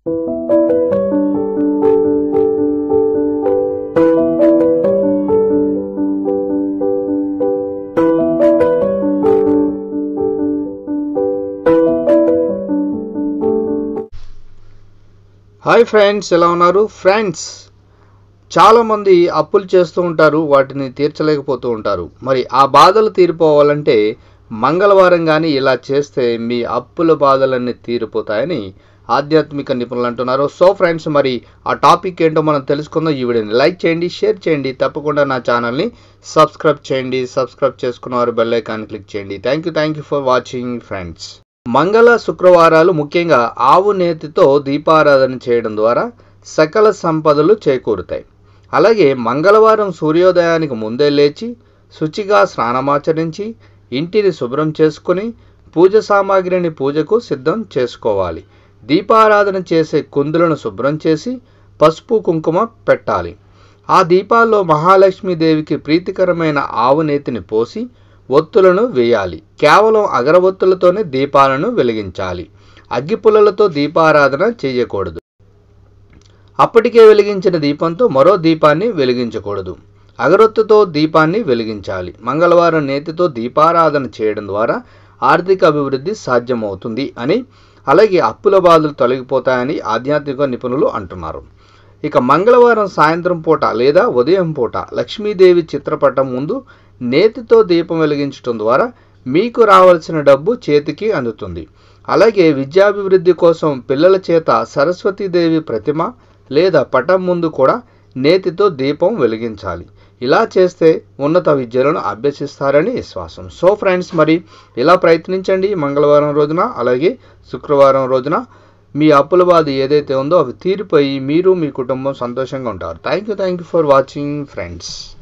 Hi friends ఎలా ఉన్నారు? Friends చాలామంది అప్పులు చేస్తూ ఉంటారు వాటిని తీర్చలేకపోతూ ఉంటారు. మరి ఆ బాధలు తీరిపోవాలంటే మంగళవారం కానీ ఇలా చేస్తే మీ అప్పుల బాధలన్నీ తీరిపోతాయని ఆధ్యాత్మిక నిపుణులు అంటున్నారు. సో ఫ్రెండ్స్ మరి ఆ టాపిక్ ఏంటో మనం తెలుసుకుందాం ఈ వీడియోని. లైక్ చేయండి షేర్ చేయండి. తప్పకుండా నా ఛానల్ని సబ్స్క్రైబ్ చేయండి. సబ్స్క్రైబ్ చేసుకున్న వారు బెల్ ఐకాన్ క్లిక్ చేయండి. Thank you thank you for watching friends. మంగళ శుక్రవారాలు ముఖ్యంగా ఆవు నేతితో దీపారాధన చేయడం ద్వారా సకల సంపదలు చేకూరుతాయి. అలాగే మంగళవారం సూర్యోదయానికి ముందే లేచి శుచిగా స్నానమాచరించి ఇంటిని శుభ్రం చేసుకుని పూజ సామాగ్రిని పూజకు సిద్ధం చేసుకోవాలి. దీపారాధన చేసే కుందులను శుభ్రం చేసి పసుపు కుంకుమ పెట్టాలి. ఆ దీపాల్లో మహాలక్ష్మీదేవికి ప్రీతికరమైన ఆవు నేతిని పోసి ఒత్తులను వేయాలి. కేవలం అగరవత్తులతోనే దీపాలను వెలిగించాలి. అగ్గిపుల్లలతో దీపారాధన చేయకూడదు. అప్పటికే వెలిగించిన దీపంతో మరో దీపాన్ని వెలిగించకూడదు. అగరొత్తుతో దీపాన్ని వెలిగించాలి. మంగళవారం నేతితో దీపారాధన చేయడం ద్వారా ఆర్థిక అభివృద్ధి సాధ్యమవుతుంది అని అలాగే అప్పుల బాధలు తొలగిపోతాయని ఆధ్యాత్మిక నిపుణులు అంటున్నారు. ఇక మంగళవారం సాయంత్రం పూట లేదా ఉదయం పూట లక్ష్మీదేవి చిత్రపటం ముందు నేతితో దీపం వెలిగించడం ద్వారా మీకు రావాల్సిన డబ్బు చేతికి అందుతుంది. అలాగే విద్యాభివృద్ధి కోసం పిల్లల చేత సరస్వతీదేవి ప్రతిమ లేదా పటం ముందు కూడా నేతితో దీపం వెలిగించాలి. ఇలా చేస్తే ఉన్నత విద్యలను అభ్యసిస్తారని విశ్వాసం. సో ఫ్రెండ్స్ మరి ఇలా ప్రయత్నించండి మంగళవారం రోజున అలాగే శుక్రవారం రోజున. మీ అప్పుల బాధ ఏదైతే ఉందో అవి తీరిపోయి మీరు మీ కుటుంబం సంతోషంగా ఉంటారు. Thank you thank you for watching friends